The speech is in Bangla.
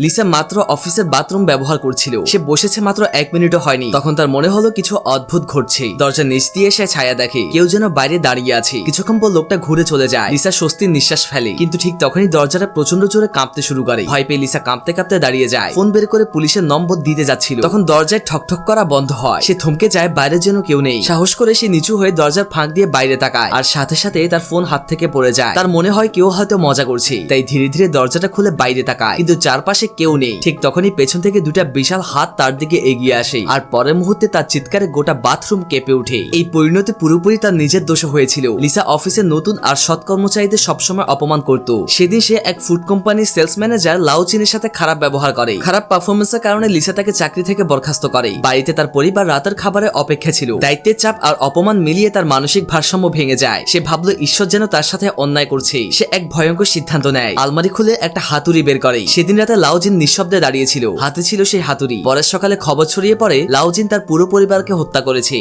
লিসা মাত্র অফিসের বাথরুম ব্যবহার করছিল। সে বসেছে মাত্র এক মিনিটও হয়নি। তখন তার মনে হলো কিছু অদ্ভুত ঘটছে। দরজা নিচ দিয়ে সে ছায়া দেখে কেউ যেন বাইরে দাঁড়িয়ে আছে। কিছুক্ষণ পর লোকটা ঘুরে চলে যায়। লিসা স্বস্তির নিঃশ্বাস ফেলে। কিন্তু ঠিক তখনই দরজাটা প্রচণ্ড জোরে কাঁপতে শুরু করে। ভয় পেয়ে লিসা কাঁপতে কাঁপতে দাঁড়িয়ে যায়। ফোন বের করে পুলিশের নম্বর দিতে যাচ্ছিল। তখন দরজায় ঠকঠক করা বন্ধ হয়। সে থমকে যায়, বাইরে যেন কেউ নেই। সাহস করে সে নিচু হয়ে দরজার ফাঁক দিয়ে বাইরে তাকায়। আর সাথে সাথে তার ফোন হাত থেকে পড়ে যায়। তার মনে হয় কেউ হয়তো মজা করছে। তাই ধীরে ধীরে দরজাটা খুলে বাইরে তাকায়। কিন্তু চারপাশে কেউ নেই। ঠিক তখনই পেছন থেকে দুটা বিশাল হাত তার দিকে এগিয়ে আসে। আর পরের মুহূর্তে তার চিৎকারে গোটা বাথরুম কেঁপে ওঠে। এই পরিণতি পুরোপুরি তার নিজের দোষে হয়েছিল। লিসা অফিসে নতুন আর সৎ কর্মচারীদের সবসময় অপমান করত। সেদিন সে এক ফুড কোম্পানির সেলস ম্যানেজার লাউচিনের সাথে খারাপ ব্যবহার করে। খারাপ পারফরমেন্সের কারণে লিসা তাকে চাকরি থেকে বরখাস্ত করে। বাড়িতে তার পরিবার রাতের খাবারের অপেক্ষা ছিল। দায়িত্বের চাপ আর অপমান মিলিয়ে তার মানসিক ভারসাম্য ভেঙে যায়। সে ভাবলো, ঈশ্বর যেন তার সাথে অন্যায় করছে। সে এক ভয়ঙ্কর সিদ্ধান্ত নেয়। আলমারি খুলে একটা হাতুড়ি বের করে। সেদিন রাতে লাউজিন নিঃশব্দে দাঁড়িয়েছিল। হাতে ছিল সেই হাতুড়ি। পরের সকালে খবর ছড়িয়ে পড়ে, লাউজিন তার পুরো পরিবারকে হত্যা করেছে।